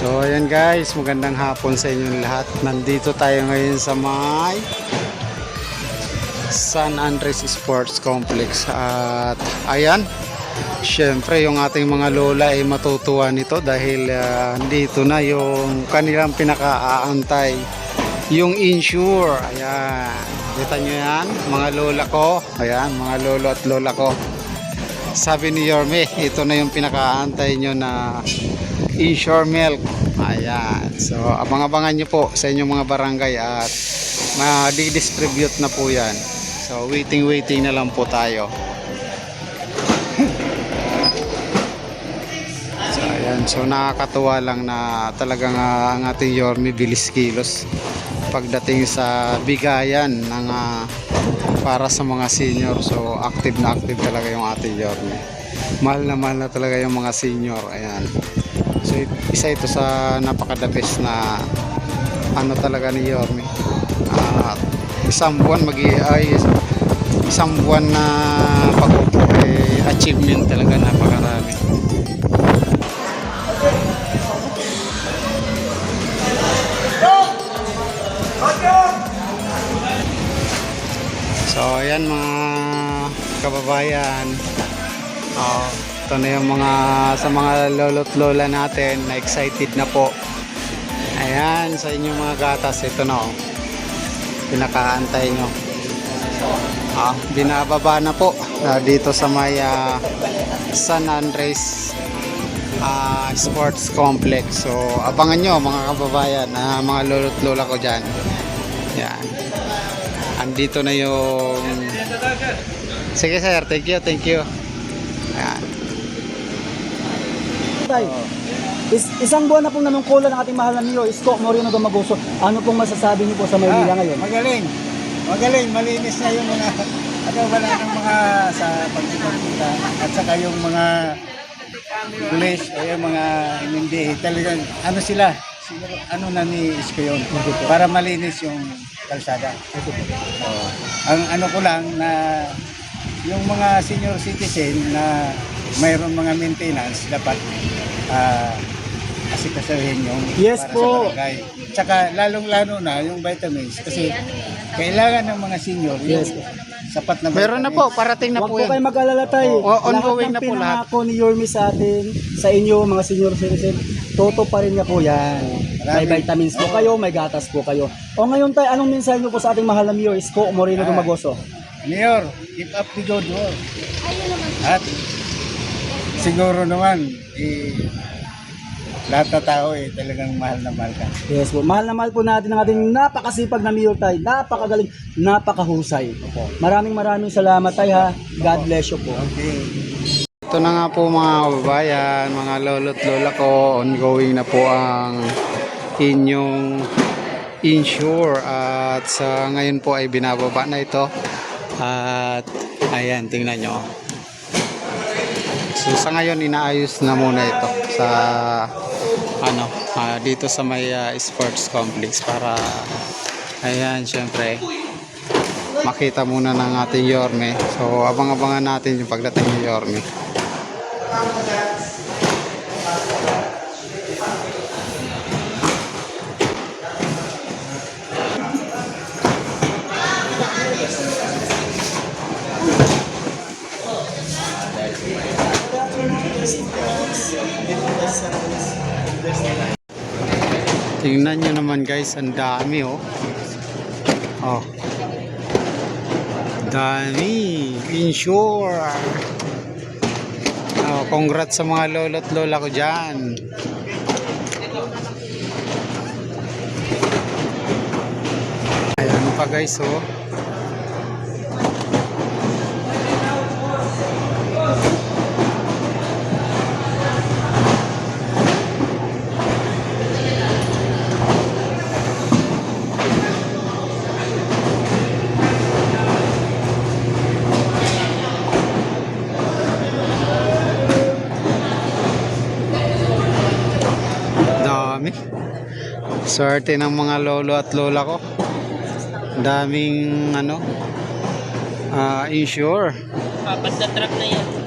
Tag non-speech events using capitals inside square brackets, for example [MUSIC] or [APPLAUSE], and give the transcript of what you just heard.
So ayan guys, magandang hapon sa inyong lahat. Nandito tayo ngayon sa may San Andres Sports Complex. At ayan, syempre yung ating mga lola ay matutuwa nito dahil ah, dito na yung kanilang pinakaaantay. Yung insure. Ayan. Kita nyo yan, mga lola ko. Ayan, mga lolo at lola ko. Sabi ni Yorme, ito na yung pinakaantay nyo na insure milk. Ayan. So, abang-abangan nyo po sa inyong mga barangay at ma-distribute na po yan. So, waiting-waiting na lang po tayo. [LAUGHS] So, ayan. So, nakakatuwa lang na talagang ah, ang ating Yorme bilis kilos pagdating sa bigayan ng ah, para sa mga senior. So, active na active talaga yung ating Yorme. Mahal na mahal na talaga yung mga senior. Ayan. So, isa ito sa napaka-the best na ano talaga ni Yorme. Ah, isang buwan mag ay isang buwan na pag-upo eh, achievement talaga napakarami. So, ayan mga kababayan. Oh, ito na yung mga sa mga lolo't lola natin na excited na po. Ayan, sa inyong mga gatas, ito na oh. Pinakaantay nyo. Ah, binababa na po ah, dito sa may ah, San Andres ah, Sports Complex. So, abangan nyo mga kababayan, ah, mga lolo't lola ko dyan. Yan. Andito na yung... Sige sir, thank you, thank you. Ayan. Tay, is, isang buwan na pong nanungkulan ng ating mahal na Mio, Isko Moreno Gamagoso. Ano pong masasabi niyo po sa Maynila ngayon? Magaling. Magaling. Malinis na yung mga ano wala ng mga sa pagkikita at saka yung mga police o yung mga hindi talagang ano sila siguro ano na ni Isko yun para malinis yung kalsada. Oo. Ang ano ko lang na yung mga senior citizen na mayroon mga maintenance dapat ah asikasuhin yung Yes para po. sa barangay. Tsaka lalong-lalo na yung vitamins kasi kailangan ng mga senior yung Yes. sapat na Meron na po, parating na Huwag po po yan. kayo mag-alala tayo. O, ongoing na lahat ng po lahat. pinangako ni Yormi sa atin, sa inyo mga senior citizen, toto pa rin niya po yan. May vitamins po kayo, may gatas po kayo. O ngayon tayo, anong mensahe niyo po sa ating mahal na Mio, Isko Moreno Ah. Gamagoso? Mayor, keep up the good work. At siguro naman, eh, lahat na tao eh, talagang mahal na mahal ka. Yes po. Mahal na mahal po natin ang ating napakasipag na Mio tay. Napakagaling, napakahusay. Maraming maraming salamat tay ha. God bless you po. Okay. Ito na nga po mga kababayan, mga lolo't lola ko, ongoing na po ang inyong insure at sa ngayon po ay binababa na ito at ayan tingnan nyo so sa ngayon inaayos na muna ito sa ano ah, dito sa may ah, sports complex para ayan syempre makita muna ng ating Yorme. So abang-abangan natin yung pagdating ni Yorme Tingnan nyo naman guys, ang dami oh. Oh. Dami. Insure. Oh, congrats sa mga lolo't lola ko dyan. Ayan pa guys oh. Swerte ng mga lolo at lola ko. Daming ano ah insure. Apat na truck na yan.